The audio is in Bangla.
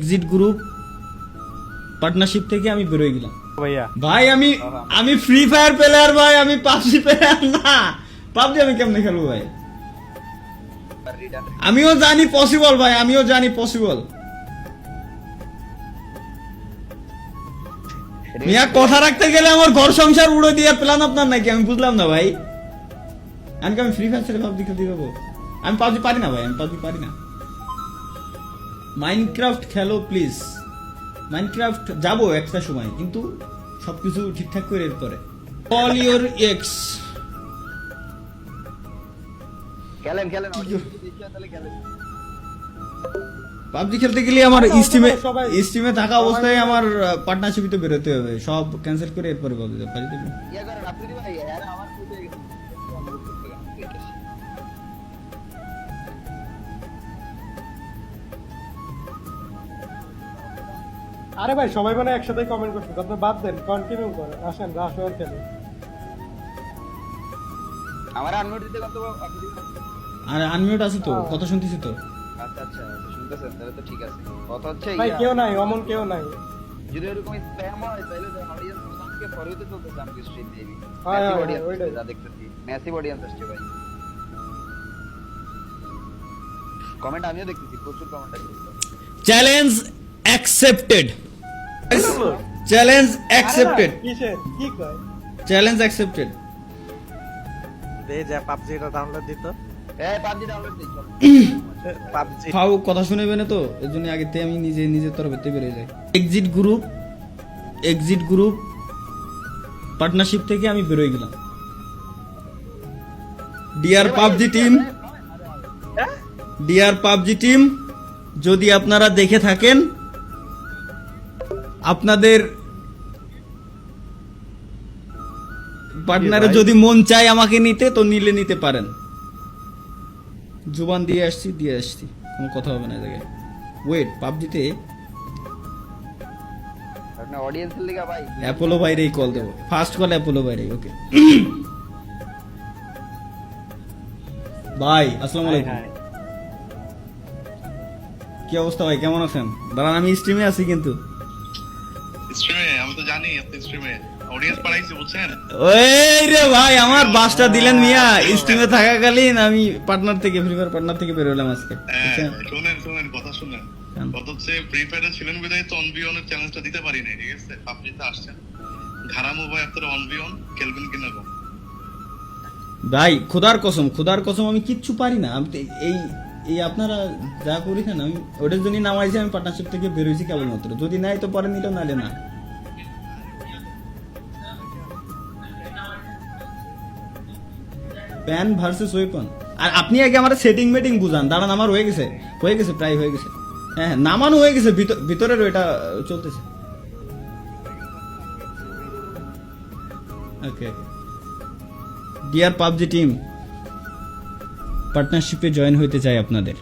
এক্সিট গ্রুপ পার্টনারশিপ থেকে আমি বেরোয় গেলাম। ভাইয়া। ভাই আমি আমি ফ্রি ফায়ার প্লেয়ার ভাই আমি পাবজি প্লেয়ার না। পাবজি আমি কেমনে খেলব ভাই? আমিও জানি পসিবল ভাই আমিও জানি পসিবল মিয়া কথা রাখতে গেলে আমার ঘর সংসার উড়ে দিয়ে প্ল্যান আপনার নাকি? আমি বুঝলাম না ভাই। আমি কি আমি ফ্রি ফায়ার ছেড়ে পাবজি খেলতে যাব? আমি পাবজি পারি না ভাই আমি পাবজি পারি না। মাইনক্রাফট খেলো প্লিজ মাইনক্রাফট যাব একটা সময় কিন্তু সবকিছু ঠিকঠাক করে এরপরে অল ইওর এক্স খেলেন খেলেন পাবজি খেলতে গেলে আমার স্টিমে স্টিমে থাকা অবস্থায় আমার পার্টনারশিপে তো বেরোতে হবে। সব ক্যান্সেল করে এরপরে পাবজি পারি আরে ভাই সবাই মানে একসাথে কমেন্ট করছে। আপনি বাদ দেন কন্টিনিউ করেন। আসেন রাশ ওয়ার খেলে। আমার আনমিউট দিতে কত? আর আনমিউট আছে তো হ্যাঁ। কথা শুনতেছি তো। আচ্ছা আচ্ছা শুনতেছেন তাহলে তো ঠিক আছে। কথা হচ্ছে ভাই কেউ নাই অমন কেউ নাই। যদি এরকম স্প্যাম হয় তাহলে অডিয়েন্স আমাকে ফরওয়ার্ডে চলতেছে আমাকে স্ট্রিম দিবি হ্যাঁ, ম্যাসিভ হ্যাঁ, অডিয়েন্স। যা দেখতেছি। ম্যাসিভ অডিয়েন্স আসছে ভাই। কমেন্ট আমিও দেখতেছি প্রচুর কমেন্ট আসছে। চ্যালেঞ্জ অ্যাকসেপ্টেড চ্যালেঞ্জ অ্যাকসেপ্টেড কিসের কি কয়? চ্যালেঞ্জ অ্যাকসেপ্টেড দে যা পাবজিটা ডাউনলোড দিত। এই পাবজি ডাউনলোড দিই পাবজি। ফাও কথা শুনেবে না তো? এর জন্য আমি নিজে বেরিয়ে যাই। Exit group exit group partnership থেকে আমি বেরোয় গেলাম। Dear PUBG team dear PUBG team যদি আপনারা দেখে থাকেন আপনাদের পার্টনারে যদি মন চায় আমাকে নিতে তো নিলে নিতে পারেন। জুবান দিয়ে আসছি দিয়ে আসছি। কোনো কথা হবে না এই জায়গায়। ওয়েট পাবজিতে আপনার ভাই। অ্যাপোলো বাইরেই কল দেবো। ফার্স্ট কল অ্যাপোলো বাইরেই ওকে ভাই আসসালামু আলাইকুম। কি অবস্থা ভাই? কেমন আছেন? দাঁড়ান আমি স্ট্রিমে আছি কিন্তু। স্ট্রিমে আমি তো জানি আপনি স্ট্রিমে রে ভাই আমার বাসটা দিলেন মিয়া। স্ট্রিমে থাকাকালীন আমি পার্টনার থেকে ফ্রি ফায়ার পার্টনার থেকে বেরোলাম আজকে। হ্যাঁ, বুঝছেন? শোনেন শোনেন কথা শুনেন। কথা হচ্ছে ফ্রি ফায়ারে ছিলেন বিদায় তো অনবিয়নের চ্যালেঞ্জটা দিতে পারি নাই ঠিক আছে? পাবজিতে আসছেন। আপনারা অনবিয়ন খেলবেন কিনা ভাই খোদার কসম খোদার কসম আমি কিচ্ছু পারি না। আমি এই এই আপনারা যা করেছেন আমি ওটার জন্য নামাইছি আমি পার্টনারশিপ থেকে বেরোইছি কেবলমাত্র। যদি নাই তো পরে নিলেও নালে না। প্যান ভার্সেস ওয়েপন আর আপনি আগে আমার সেটিং মেটিং বুঝান। দাঁড়ান আমার হয়ে গেছে। হয়ে গেছে প্রায় হয়ে গেছে। হ্যাঁ হ্যাঁ, নামানো হয়ে গেছে ভিতর- ভিতরের ওইটা চলতেছে। ওকে ডিয়ার পাবজি টিম পার্টনারশিপে জয়েন হইতে চাই আপনাদের।